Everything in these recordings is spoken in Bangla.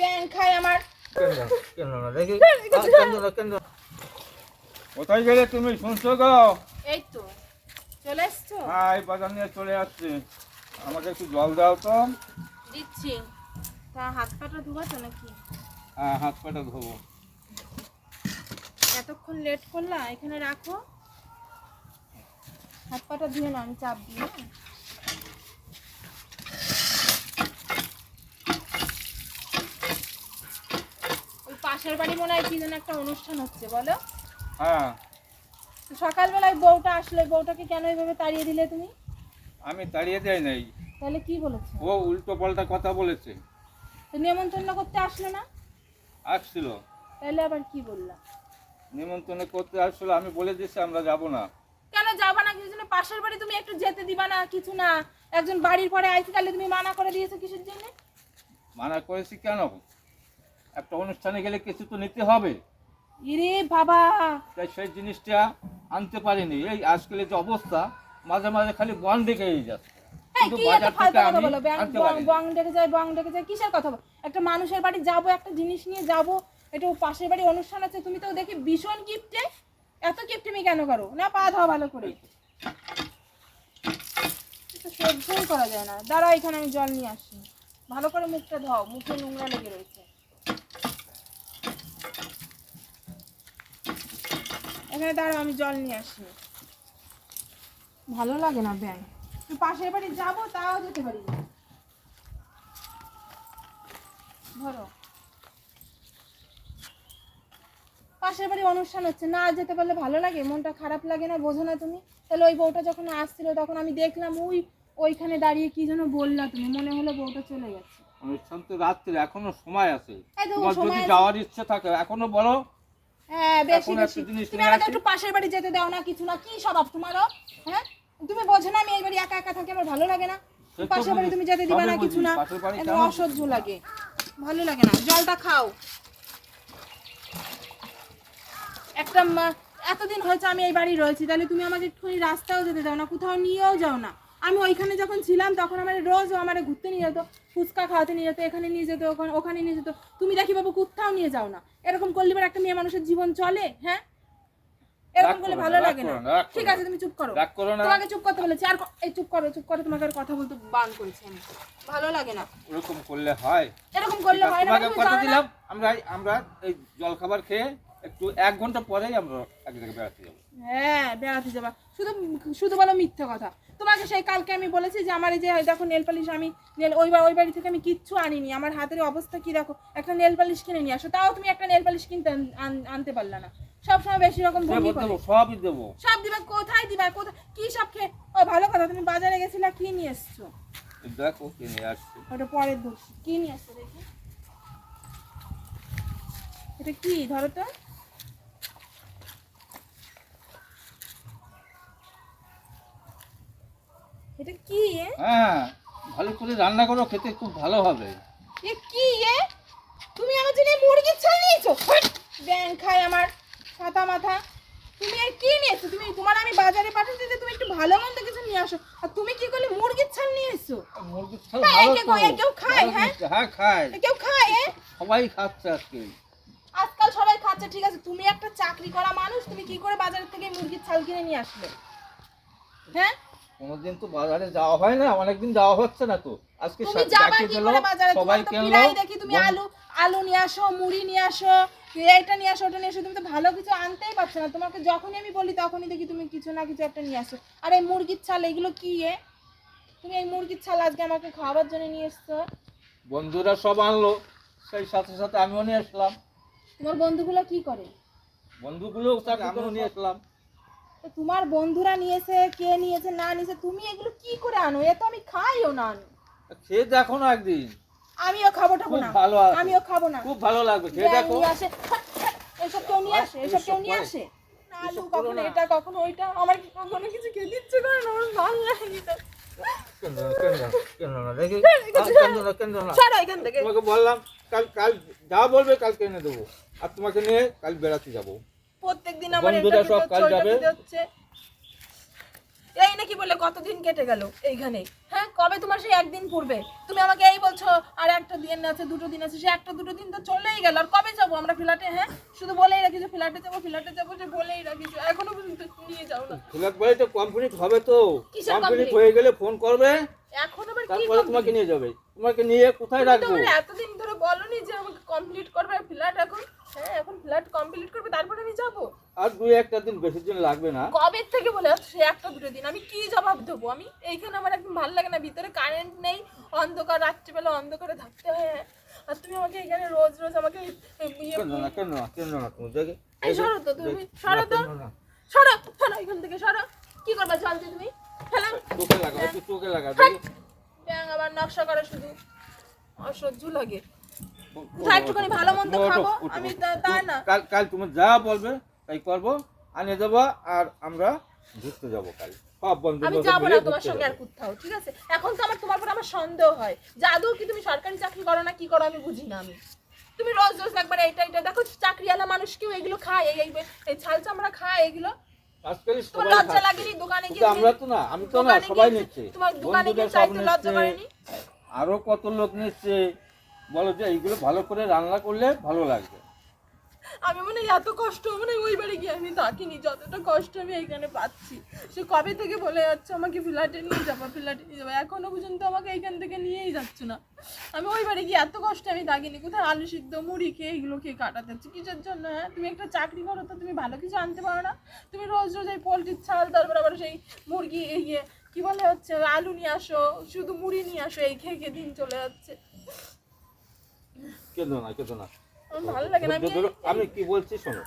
ব্যাং খায় আমার। কোথায় গেলে তুমি শুনছো গো? এই তো চলে এসছো? হ্যাঁ এই বাজার নিয়ে চলে আসছি। আমাকে একটু জল দাও তো। দিচ্ছি। তা হাত পাটা ধোবাতো নাকি? হ্যাঁ হাত পাটা ধোবো। এতক্ষণ লেট করলা এখানে রাখো। হাত পাটা ধুয়ে না আমি চাপ দিই পাশের বাড়ি মনে হয় কি যেন একটা অনুষ্ঠান হচ্ছে বলো? হ্যাঁ। সকালবেলায় বউটা আসলো বউটাকে কেন এইভাবে তাড়িয়ে দিলে তুমি? আমি তাড়িয়ে দেয় নাই। তাহলে কি বলেছে? ও উল্টো পাল্টা কথা বলেছে। তো নেমন্তন্ন করতে আসলো না? আসছিল। তাহলে আবার কি বললা? নিমন্ত্রণ করতে আসছিল আমি বলে দিচ্ছি আমরা যাব না। কেন যাবা না? কিছু জন্য পাশের বাড়ি তুমি একটু যেতে দিবা না কিছু না। একজন বাড়ির পরে আইতে তাহলে তুমি মানা করে দিয়েছ কিসের জন্য? মানা করেছি কেন? একটা অনুষ্ঠানে গেলে কিছু তো নিতে হবে। ইরে বাবা। তাই সেই জিনিসটা আনতে পারিনি। এই আজকালের যে অবস্থা মাঝে মাঝে খালি বন যাচ্ছে। ডেকে কিসের কথা একটা মানুষের বাড়ি যাব একটা জিনিস নিয়ে যাব একটু পাশের বাড়ি অনুষ্ঠান আছে তুমি তো দেখি ভীষণ গিফটে এত কেন করো? না পা ভালো করে। সহ্যই করা যায় না। দাঁড়াও এখানে আমি জল নিয়ে আসি ভালো করে মুখটা ধাও মুখে নোংরা লেগে রয়েছে। এখানে দাঁড়াও আমি জল নিয়ে আসি ভালো লাগে না ব্যাং তুই পাশের বাড়ি যাব তাও যেতে পারি ধরো। পাশের বাড়ি অনুষ্ঠান হচ্ছে না যেতে পারলে ভালো লাগে? মনটা খারাপ লাগে না? বোঝো না তুমি? তাহলে ওই বউটা যখন আসছিল তখন আমি দেখলাম ওই ওইখানে দাঁড়িয়ে কি যেন বললা তুমি? মনে হলো বউটা চলে গেছে। অনুষ্ঠান তো রাত্রে এখনও সময় আছে। তোমার যদি আছে। যাওয়ার ইচ্ছে থাকে এখনও বলো। হ্যাঁ বেশি বেশি। তুমি একটু পাশের বাড়ি যেতে দাও না কিছু না কি স্বভাব তোমারও? হ্যাঁ? তুমি বোঝো না আমি এই বাড়ি একা একা থাকি আমার ভালো লাগে না। পাশের বাড়ি তুমি যেতে দিবা না কিছু না? অসহ্য লাগে ভালো লাগে না। জলটা খাও। একটা এতদিন হয়েছে আমি এই বাড়ি রয়েছি তাহলে তুমি আমাকে একটুখানি রাস্তাও যেতে দাও না কোথাও নিয়েও যাও না। আমি ওইখানে যখন ছিলাম তখন আমার রোজ ও আমার ঘুরতে নিয়ে যেত ফুচকা খাওয়াতে নিয়ে যেত এখানে নিয়ে যেত ওখানে ওখানে নিয়ে যেত। তুমি দেখি বাবু কোথাও নিয়ে যাও না। এরকম করলে এবার একটা মেয়ে মানুষের জীবন চলে হ্যাঁ? এরকম করলে ভালো লাগে না। করো না, রাগ ঠিক আছে তুমি চুপ করো। তোমাকে চুপ করতে বলেছি। আর এই চুপ করো চুপ করো তোমাকে আর কথা বলতে বান করেছি আমি। ভালো লাগে না। করলে হয়। এরকম করলে হয় না কথা দিলাম আমরা আমরা এই জল খাবার খেয়ে একটু এক ঘণ্টা পরেই আমরা এক জায়গায় বেড়াতে যাব। হ্যাঁ বেড়াতে যাবা। শুধু শুধু বলো মিথ্যে কথা। তোমাকে সেই কালকে আমি বলেছি যে আমার এই যে দেখো নেল পালিশ আমি নেল ওই ওই বাড়ি থেকে আমি কিচ্ছু আনিনি। আমার হাতের অবস্থা কি দেখো? একটা নেল পালিশ কিনে নিয়ে আসো। তাও তুমি একটা নেল পালিশ কিনতে আন- আন- আনতে পারলে না। সবসময় বেশি রকম ভঙ্গি দেবো সবই দেবো। সব দিবা? কোথায় দিবা? কোথায় কি সব খেয়ে ও ভালো কথা তুমি বাজারে গেছিলা কি নিয়ে এসছো? দেখো কিনে আসছি। ওটা কি নিয়ে দেখি। এটা কি? ধরো তো। এটা কি এ? হ্যাঁ ভালো করে রান্না করো খেতে খুব ভালো হবে। এ কি এ? তুমি আমার জন্য মুরগির ছাল নিয়েছো? ব্যাং খায় আমার ছাতা মাথা। তুমি আর কি নিয়েছো? তুমি তোমার আমি বাজারে পাঠাতে যে তুমি একটু ভালো মন্দ কিছু নিয়ে আসো। আর তুমি কি করলে মুরগির ছাল নিয়ে এসো মুরগির ছাল হ্যাঁ, ভালো তো। কেউ খায়, হ্যাঁ? হ্যাঁ খায়। কেউ খায় সবাই খাচ্ছে আজকে। আজকাল সবাই খাচ্ছে ঠিক আছে। তুমি একটা চাকরি করা মানুষ তুমি কি করে বাজার থেকে মুরগির ছাল কিনে নিয়ে আসলে? হ্যাঁ? কোনোদিন তো বাজারে যাওয়া হয় না অনেকদিন যাওয়া হচ্ছে না তো। আজকে যাবা কি করে বাজারে? সবাই প্রায় দেখি তুমি আলু আলু নিয়ে আসো মুড়ি নিয়ে আসো এইটা নিয়ে আসো ওটা নিয়ে আসো তুমি তো ভালো কিছু আনতেই পারছ না। তোমাকে যখনই আমি বলি তখনই দেখি তুমি কিছু না কিছু একটা নিয়ে আসো। আর এই মুরগির ছাল এগুলো কি এ? তুমি এই মুরগির ছাল আজকে আমাকে খাওয়াবার জন্য নিয়ে এসছো? বন্ধুরা সব আনলো সেই সাথে সাথে আমিও নিয়ে আসলাম। তোমার বন্ধুগুলো কি করে? বন্ধুগুলোও তাকে আমিও নিয়ে আসলাম। তো তোমার বন্ধুরা নিয়েছে কে নিয়েছে না নিয়েছে তুমি এগুলো কি করে আনো? এ তো আমি খাইও না আমি। খেয়ে দেখো না একদিন। আমিও খাব টাবো খুব না। ভালো। আমিও খাব না। খুব ভালো লাগবে খেয়ে দেখো। আসে। এসব কেউ নিয়ে আসে এসব কেউ নিয়ে আসে? না, আলু কখনো না। এটা কখনো ওইটা আমার কি কখনো কিছু খেতে ইচ্ছে করে না আমার ভালো লাগে না। না না। না না না তোমাকে বললাম কাল কাল যা বলবে কালকে এনে দেবো। আর তোমাকে নিয়ে কাল বেড়াতে যাব। প্রত্যেকদিন আমার এটা সব ওইটা যাবে। এই নাকি বলে কতদিন কেটে গেল এইখানে? হ্যাঁ কবে তোমার সেই একদিন পূর্বে? তুমি আমাকে এই বলছো আর একটা দিন আছে দুটো দিন আছে সে একটা দুটো দিন তো চলেই গেল আর কবে যাব? আমরা ফ্ল্যাটে হ্যাঁ? শুধু বলেই রাখিছো ফ্ল্যাটে যাব ফ্ল্যাটে যাব বলেই রাখিছো এখনও পর্যন্ত নিয়ে যাও না। ফ্ল্যাট বাড়িটা কমপ্লিট হবে তো। কমপ্লিট হয়ে গেলে ফোন করবে এখন আবার কি তোমাকে নিয়ে যাবে। তোমাকে নিয়ে কোথায় রাখব? এতদিন ধরে বলনি যে আমাকে কমপ্লিট করবে ফ্ল্যাট এখন হ্যাঁ এখন ফ্ল্যাট কমপ্লিট করবে তারপরে আমি যাব আর দুই একটা দিন বেশি দিন লাগবে না। কবে থেকে বলে সে একটা দুটো দিন? আমি কি জবাব দেবো? আমি এইখানে আমার একদম ভালো লাগে না ভিতরে কারেন্ট নেই অন্ধকার রাত্রিবেলা অন্ধকারে থাকতে হয় হ্যাঁ। আর তুমি আমাকে এখানে রোজ রোজ আমাকে ইয়ে কেন না কেন না কেন না তুমি দেখে এই সরো তো তুমি সরো তো। সরো সরো এখান থেকে সরো। কি করবা জলদি তুমি? ফেলাম চোখে লাগা একটু চোখে লাগা দেখি। ব্যাং আবার নকশা করে শুধু। অসহ্য লাগে। একটুখানি ভালো মন্দ খাব আমি তা না। কাল কাল তুমি যা বলবে তাই করব আনিয়ে দেবো আর আমরা ঘুরতে যাব কাল। আমি যাব না তোমার সঙ্গে আর কোথাও ঠিক আছে? এখন তো আমার তোমার উপর আমার সন্দেহ হয়। আদৌ কি তুমি সরকারি চাকরি করো না কি করো আমি বুঝি না আমি। তুমি রোজ রোজ একবার এইটা এটা দেখো চাকরিওয়ালা মানুষ কেউ এগুলো খায় এই এই এই ছাল চামড়া খায় এগুলো। লজ্জা লাগেনি দোকানে গিয়ে আমরা তো না আমি তো না সবাই নিচ্ছে। তোমার দোকানে গিয়ে চাইতে লজ্জা করেনি? আরও কত লোক নিচ্ছে বলো যে এইগুলো ভালো করে রান্না করলে ভালো লাগবে। আমি মানে এত কষ্ট মানে ওই বাড়ি গিয়ে আমি থাকিনি, যতটা কষ্ট আমি এখানে পাচ্ছি। সে কবে থেকে বলে যাচ্ছে, আমাকে ফ্ল্যাটে নিয়ে যাব, ফ্ল্যাটে নিয়ে যাব। এখনও পর্যন্ত আমাকে এইখান থেকে নিয়েই যাচ্ছে না। আমি ওই বাড়ি গিয়ে এত কষ্ট আমি থাকিনি। কোথায় আলু সিদ্ধ, মুড়ি খেয়ে এগুলো খেয়ে কাটাতে হচ্ছে? কিসের জন্য হ্যাঁ? তুমি একটা চাকরি করো তো তুমি ভালো কিছু আনতে পারো না। তুমি রোজ রোজ এই পোলট্রির ছাল, তারপর আবার সেই মুরগি ইয়ে কি বলে হচ্ছে, আলু নিয়ে আসো, শুধু মুড়ি নিয়ে আসো, এই খেয়ে খেয়ে দিন চলে যাচ্ছে। কেঁদো না কেঁদো না। ভালো লাগে না আমি। আমি কি বলছি শোনো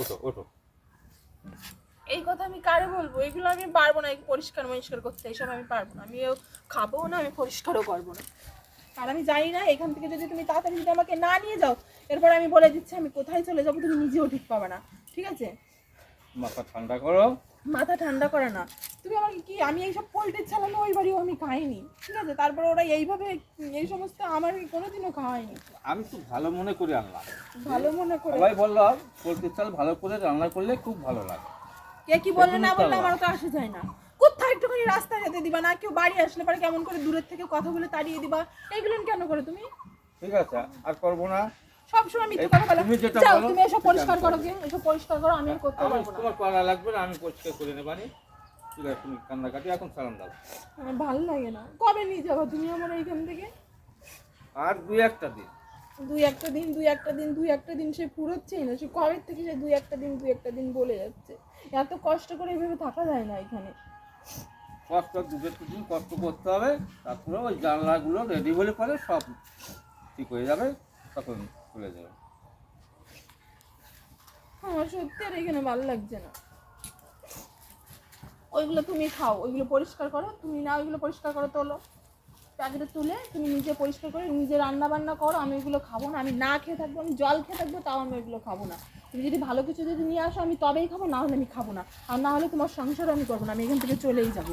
ওঠো ওঠো। এই কথা আমি কারে বলব? এগুলো আমি পারব না পরিষ্কার মরিষ্কার করতে এইসব আমি পারব না। আমিও খাব না আমি পরিষ্কারও করব না। আর আমি জানি না এখান থেকে যদি তুমি তাড়াতাড়ি যদি আমাকে না নিয়ে যাও এরপর আমি বলে দিচ্ছি আমি কোথায় চলে যাব তুমি নিজেও ঠিক পাবে না ঠিক আছে? মাথা ঠান্ডা করো। মাথা ঠান্ডা করে না। তুমি আমাকে কি আমি এইসব পোল্ট্রির ওই বাড়িও আমি খাইনি। ঠিক আছে? তারপর ওরা এইভাবে এই সমস্ত আমার কোনোদিনও খাওয়াইনি আমি তো ভালো মনে করে আনলাম। ভালো মনে করে সবাই বললাম পোলট্রির চাল ভালো করে রান্না করলে খুব ভালো লাগে। কে কি বললে না বললে আমার তো আসে যায় না। কোথাও একটুখানি রাস্তা যেতে দিবা না কেউ বাড়ি আসলে পরে কেমন করে দূরের থেকে কথা বলে তাড়িয়ে দিবা? এগুলো কেন করে তুমি? ঠিক আছে আর করব না। সবসময় মিথ্যে কথা বলো। তুমি যেটা তুমি এসব পরিষ্কার আমি করো এসব পরিষ্কার করো আমি করতে আমি পারব না। তোমার করা লাগবে না আমি পরিষ্কার করে নেবানি কান্নাকাটি এখন সালাম দাও। আমার ভালো লাগে না। কবে নিয়ে যাব তুমি আমার এইখান থেকে? আর দুই একটা দিন। দুই একটা দিন দুই একটা দিন দুই একটা দিন সে ফুরোচ্ছেই না সে কবে থেকে সে দুই একটা দিন দুই একটা দিন বলে যাচ্ছে? এত কষ্ট করে এইভাবে থাকা যায় না এখানে। কষ্ট দুটো দিন কষ্ট করতে হবে তারপরে ওই জানলাগুলো রেডি হলে পরে সব ঠিক হয়ে যাবে তখন খুলে যাবে। আমার সত্যি আর এখানে ভালো লাগছে না। ওইগুলো তুমি খাও, ওইগুলো পরিষ্কার করো, তুমি না ওইগুলো পরিষ্কার করো, তোলো। প্যাকেটে তুলে তুমি নিজে পরিষ্কার করে নিজে রান্না বান্না করো, আমি ওইগুলো খাব না, আমি না খেয়ে থাকব, আমি জল খেয়ে থাকব, তাও আমি ওইগুলো খাব না। তুমি যদি ভালো কিছু যদি নিয়ে আসো, আমি তবেই খাব না হলে আমি খাব না। আর না হলে তোমার সংসারও আমি করব না, আমি এখান থেকে চলেই যাব।